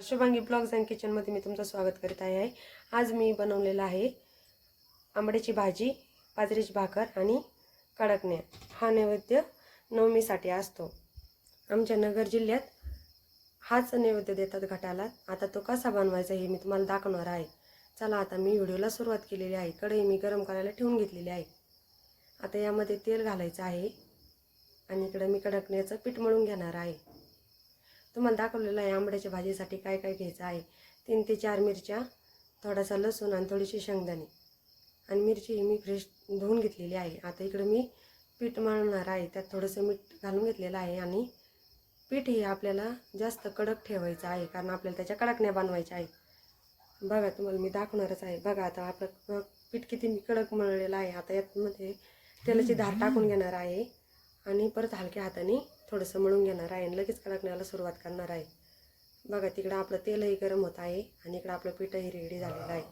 हर्षभांगी blogs and किचनमध्ये मी तुमचं स्वागत करीत आहे. आज मी बनवलेलं आहे आंबड्याची भाजी बाजरीची भाकर आणि कडकण्या. हा नैवेद्य नवमीसाठी असतो. आमच्या नगर जिल्ह्यात हाच नैवेद्य देतात घटाला. आता तो कसा बनवायचा हे मी तुम्हाला दाखवणार आहे. चला आता मी व्हिडिओला सुरुवात केलेली आहे. कढई मी गरम करायला ठेवून घेतलेली आहे. आता यामध्ये तेल घालायचं आहे आणि इकडं मी कडकण्याचं पीठ मळून घेणार आहे. तुम्हाला दाखवलेलं आहे आंबड्याच्या भाजीसाठी काय काय घ्यायचं आहे. तीन ते चार मिरच्या थोडासा लसूण आणि थोडीशी शेंगदाणे. आणि मिरची ही मी फ्रेश धुवून घेतलेली आहे. आता इकडं मी पीठ मळणार आहे. त्यात थोडंसं मीठ घालून घेतलेलं आहे आणि पीठ हे आपल्याला जास्त कडक ठेवायचं आहे कारण आपल्याला त्याच्या कडकण्या बनवायच्या आहे बघा तुम्हाला मी दाखवणारच आहे. बघा आता आपलं पीठ किती मी कडक मळलेलं आहे. आता यातमध्ये तेलाची धार टाकून घेणार आहे. आणि परत हलक्या हाताने थोडंसं मळून घेणार आहे आणि लगेच कडकण्याला सुरुवात करणार आहे. बघा तिकडं आपलं तेलही गरम होत आहे आणि इकडं आपलं पीठही रेडी झालेलं आहे.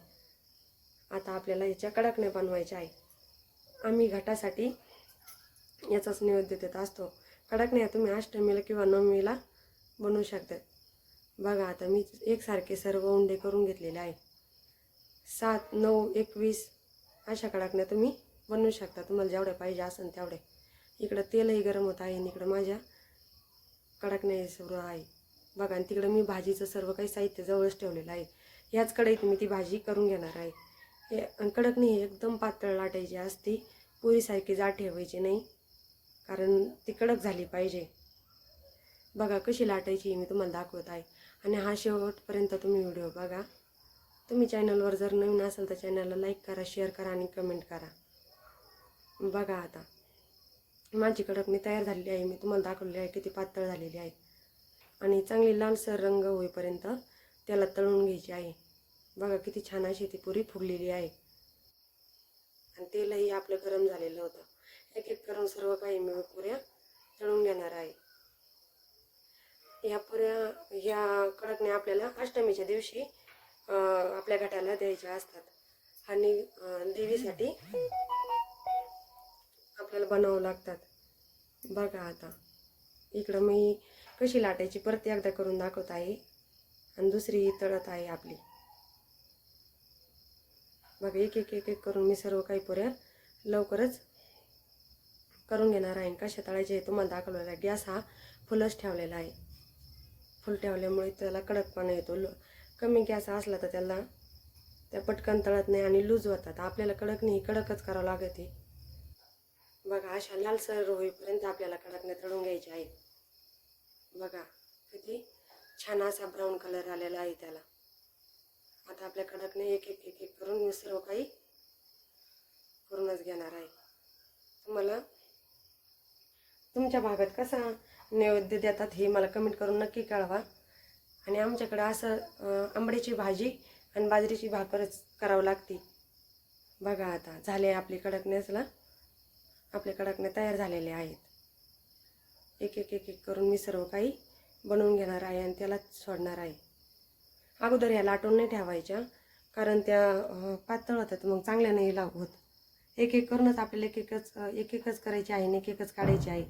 आता आपल्याला याच्या कडकण्या बनवायच्या आहे. आम्ही घटासाठी याचाच नैवेद्य देत असतो. कडकण्या तुम्ही अष्टमीला किंवा नवमीला बनवू शकता. बघा आता मी एकसारखे सर्व उंडे करून घेतलेले आहे. सात नऊ एकवीस अशा कडकण्या तुम्ही बनवू शकता. तुम्हाला जेवढ्या पाहिजे असेल तेवढे. इकडं तेलही गरम होत आहे आणि इकडं माझ्या कडकण्या सुरू आहे. बघा आणि तिकडं मी भाजीचं सर्व काही साहित्य जवळच ठेवलेलं आहे. ह्याच कढईत मी ती भाजी करून घेणार आहे. हे आणि कडकणी ही एकदम पातळ लाटायची असते पुरीसारखी जाड ठेवायची नाही कारण ती कडक झाली पाहिजे. बघा कशी लाटायची मी तुम्हाला दाखवत आहे. आणि हा शेवटपर्यंत तुम्ही व्हिडिओ बघा. तुम्ही चॅनलवर जर नवीन असाल तर चॅनलला लाईक करा शेअर करा आणि कमेंट करा. बघा आता. माझी कडकणी तयार झालेली आहे मी तुम्हाला दाखवलेली आहे किती पातळ झालेली आहे. आणि चांगली लालसर रंग होईपर्यंत त्याला तळून घ्यायची आहे. बघा किती छान अशी ती पुरी फुगलेली आहे. आणि तेलही आपलं गरम झालेलं होतं. एक एक करून सर्व काही मी पुऱ्या तळून घेणार आहे. ह्या पुऱ्या ह्या कडकण्या आपल्याला अष्टमीच्या दिवशी आपल्या घटाला द्यायच्या असतात. आणि देवीसाठी आपल्याला बनवावं लागतात. बघा आता. इकडं मी कशी लाटायची परत एकदा करून दाखवत आहे. आणि दुसरी तळत आहे आपली. बघा एक एक एक एक करून मी सर्व काही पुऱ्या लवकरच करून घेणार आहे. कशा तळायचे हे तुम्हाला दाखवलेला आहे. गॅस हा फुलच ठेवलेला आहे. फुल ठेवल्यामुळे त्याला कडकपणा येतो. लो कमी गॅस असला तर त्याला त्या पटकन तळत नाही आणि लूज होतात. आपल्याला कडक नाही कडकच करावं लागते. बघा अशा लालसर होईपर्यंत आपल्याला कडकण्या तळून घ्यायच्या आहेत. बघा किती छान असा ब्राऊन कलर आलेला आहे त्याला. आता आपल्या कडकने एक एक एक एक करून मी सर्व काही करूनच घेणार आहे. तुम्हाला तुमच्या भागात कसा नैवेद्य देतात हे मला कमेंट करून नक्की कळवा. आणि आमच्याकडं असं आंबडीची आंबड्याची भाजी आणि बाजरीची भाकरच करावं लागते. बघा आता झाले आपली कडकनेसला आपल्या कडकण्या तयार झालेले आहेत. एक एक एक एक करून मी सर्व काही बनवून घेणार आहे आणि त्याला सोडणार आहे. अगोदर ह्या लाटून नाही ठेवायच्या कारण त्या पातळ होतात मग चांगल्या नाही लाव होत एक एक करूनच आपल्याला एक एकच एक एकच करायची आहे आणि एक एकच काढायची आहे.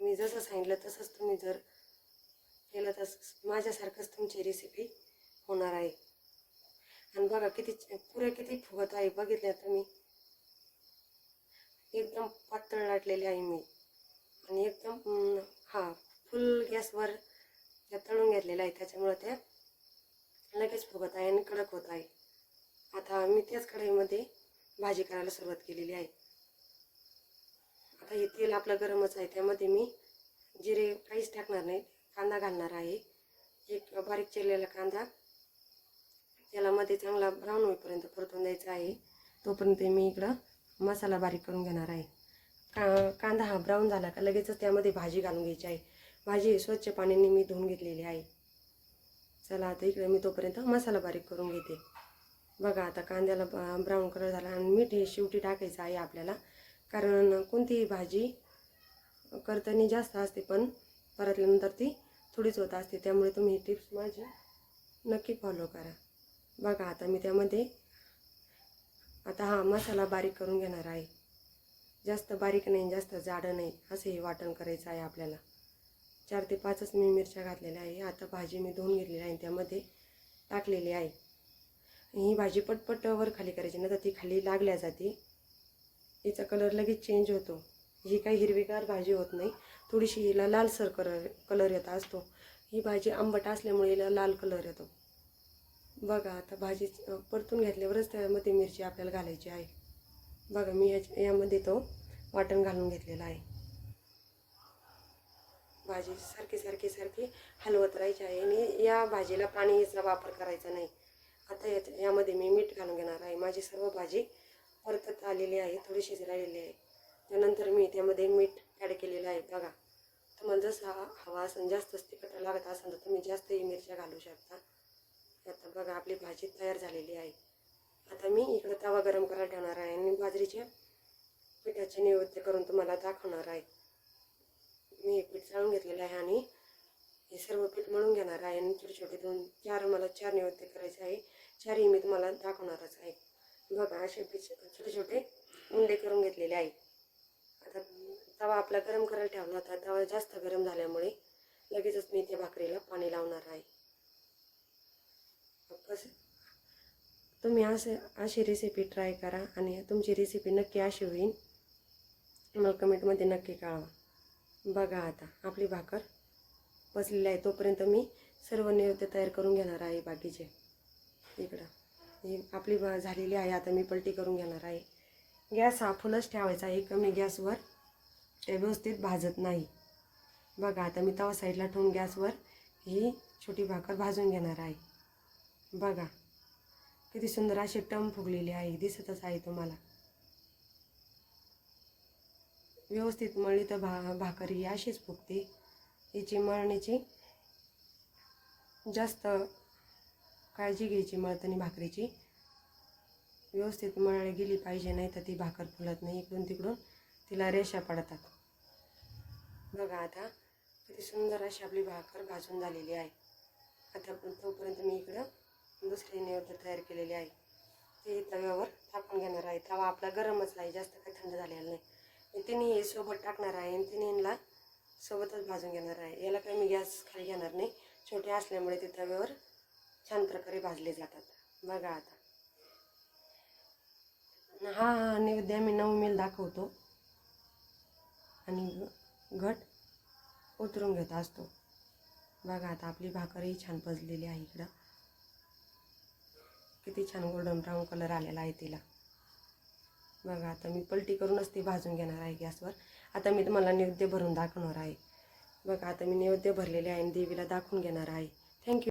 मी जसं सांगितलं तसंच तुम्ही जर केलं तसंच माझ्यासारखंच तुमची रेसिपी होणार आहे. आणि बघा किती पुऱ्या किती फुगत आहे बघितल्या तुम्ही. एकदम पातळ लाटलेली आहे मी. आणि एकदम हा फुल गॅसवर त्या तळून घेतलेल्या आहे. त्याच्यामुळं त्या लगेच फुगत आहे आणि कडक होत आहे. आता मी त्याच कढईमध्ये भाजी करायला सुरुवात केलेली आहे. आता हे तेल आपलं गरमच आहे. त्यामध्ये मी जिरे काहीच टाकणार नाही. कांदा घालणार आहे. एक बारीक चिरलेला कांदा. त्याला मध्ये चांगला ब्राऊन होईपर्यंत परतून द्यायचा आहे. तोपर्यंत मी इकडं मसाला बारीक करून घेणार आहे. का कांदा हा ब्राऊन झाला का लगेचच त्यामध्ये भाजी घालून घ्यायची आहे. भाजी स्वच्छ पाण्याने मी धुवून घेतलेली आहे. चला आता इकडे मी तोपर्यंत मसाला बारीक करून घेते. बघा आता कांद्याला ब्राऊन कलर झाला आणि मीठ हे शेवटी टाकायचं आहे आपल्याला. कारण कोणतीही भाजी करताना जास्त असते पण परतल्यानंतर ती थोडीच होत असते. त्यामुळे तुम्ही ही टिप्स माझी नक्की फॉलो करा. बघा आता मी त्यामध्ये आता हा मसाला बारीक करून घेणार आहे. जास्त बारीक नाही जास्त जाडं नाही असं हे वाटण करायचं आहे आपल्याला. चार ते पाचच मी मिरच्या घातलेल्या आहे. आता भाजी मी धुवून घेतलेली आहे आणि त्यामध्ये टाकलेली आहे. ही भाजी पटपट वर खाली करायची ना तर ती खाली लागल्या जाते. हिचा कलर लगेच चेंज होतो. ही काही हिरवीगार भाजी होत नाही. थोडीशी हिला लालसर कलर कलर येत असतो. ही भाजी आंबट असल्यामुळे हिला लाल कलर येतो. बघा आता भाजी परतून घेतल्यावरच त्यामध्ये मिरची आपल्याला घालायची आहे. बघा मी याच्या यामध्ये तो वाटण घालून घेतलेला आहे. भाजी सारखी सारखी सारखी हलवत राहायची आहे आणि या भाजीला पाणीचा वापर करायचा नाही. आता याच यामध्ये मी मीठ घालून घेणार आहे. माझी सर्व भाजी परतत आलेली आहे थोडी राहिलेली आहे. त्यानंतर मी त्यामध्ये मीठ ॲड केलेलं आहे. बघा तुम्हाला जसं हवा असेल जास्त तिखट लागत असेल तर तुम्ही जास्तही मिरच्या घालू शकता. आता बघा आपली भाजी तयार झालेली आहे. आता मी इकडं तवा गरम करायला ठेवणार आहे आणि बाजरीच्या पिठाचे नैवेद्य करून तुम्हाला दाखवणार आहे. मी हे पीठ चाळून घेतलेलं आहे आणि हे सर्व पीठ मळून घेणार आहे आणि छोटे छोटे दोन चार मला चार नैवेद्य करायचे आहे. चारही मी तुम्हाला दाखवणारच आहे. बघा असे पीठ छोटे छोटे उंडे करून घेतलेले आहे. आता तवा आपला गरम करायला ठेवला होता. तवा जास्त गरम झाल्यामुळे लगेचच मी त्या भाकरीला पाणी लावणार आहे. कसं तुम्ही असे अशी रेसिपी ट्राय करा आणि तुमची रेसिपी नक्की अशी होईल. मला कमेंटमध्ये नक्की कळवा. बघा आता आपली भाकर पचलेली आहे. तोपर्यंत मी सर्व नैवेद्य तयार करून घेणार आहे बाकीचे. इकडं. ही आपली भा झालेली आहे. आता मी पलटी करून घेणार आहे. गॅस हा फुलच ठेवायचा आहे. कमी गॅसवर ते व्यवस्थित भाजत नाही. बघा आता मी तवा साईडला ठेवून गॅसवर ही छोटी भाकर भाजून घेणार आहे. बघा किती सुंदर अशी टम फुगलेली आहे दिसतच आहे तुम्हाला. व्यवस्थित मळी तर भा भाकर ही अशीच फुगते. हिची मळणीची जास्त काळजी घ्यायची मळताना भाकरीची. व्यवस्थित मळली गेली पाहिजे नाही तर ती भाकर फुलत नाही. इकडून तिकडून तिला रेषा पडतात. बघा आता किती सुंदर अशी आपली भाकर भाजून झालेली आहे. आता तोपर्यंत मी इकडं दुसरी नैवेद्य तयार केलेले आहे. ते तव्यावर टाकून घेणार आहे. तवा आपला गरमच आहे जास्त काही थंड झालेला नाही. मी तिन्ही हे सोबत टाकणार आहे आणि तिन्हीला सोबतच भाजून घेणार आहे. याला काही मी गॅस खाली घेणार नाही. छोटे असल्यामुळे ते तव्यावर छान प्रकारे भाजले जातात. बघा आता. हा हा नैवेद्य आम्ही मेल दाखवतो. आणि घट उतरून घेत असतो. बघा आता आपली भाकरही छान पजलेली आहे इकडं. किती छान गोल्डन ब्राऊन कलर आलेला आहे तिला. बघा आता मी पलटी करूनच ती भाजून घेणार आहे गॅसवर. आता मी तुम्हाला नैवेद्य भरून दाखवणार आहे. बघा आता मी नैवेद्य भरलेले आहे आणि देवीला दाखवून घेणार आहे. थँक्यू